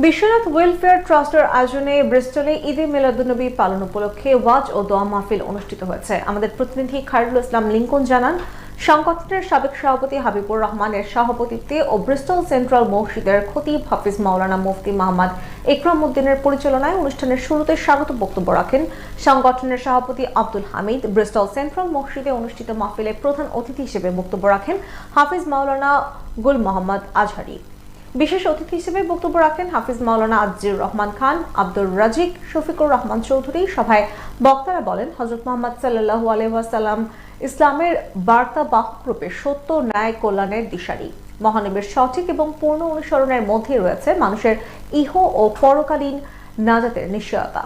Biswanath welfare ট্রাস্টের আয়োজনে ব্রিস্টলে ঈদে মিলাদুন্নবী পালন উপলক্ষে ওয়াজ ও দোয়া মাহফিল অনুষ্ঠিত হয়েছে। আমাদের প্রতিনিধি খায়রুল ইসলাম লিঙ্কন জানান, সংগঠনের সাবেক সভাপতি হাবিবুর রহমানের সভাপতিত্বে ও ব্রিস্টল সেন্ট্রাল মসজিদের খতিব হাফিজ মাওলানা মুফতি মোহাম্মদ ইকরাম উদ্দিনের পরিচালনায় অনুষ্ঠানের শুরুতে স্বাগত বক্তব্য রাখেন। সংগঠনের সভাপতি আব্দুল হামিদ ব্রিস্টল সেন্ট্রাল মসজিদে অনুষ্ঠিত মাহফিলে প্রধান অতিথি হিসেবে বক্তব্য রাখেন হাফিজ মাওলানা গুল মোহাম্মদ আজহারি। বিশেষ অতিথি হিসেবে বক্তব্য রাখেন হাফিজ মাওলানা আজির রহমান খান, আব্দুর রাজিক, শফিকুর রহমান চৌধুরী। সভায় বক্তারা বলেন হজরত মোহাম্মদ সাল্লাহু আলহাম ইসলামের বার্তা বাহক রূপে সত্য, ন্যায়, কল্যাণের দিশারি। মহানবীর সঠিক এবং পূর্ণ অনুসরণের মধ্যে রয়েছে মানুষের ইহ ও পরকালীন নাজাতের নিশ্চয়তা।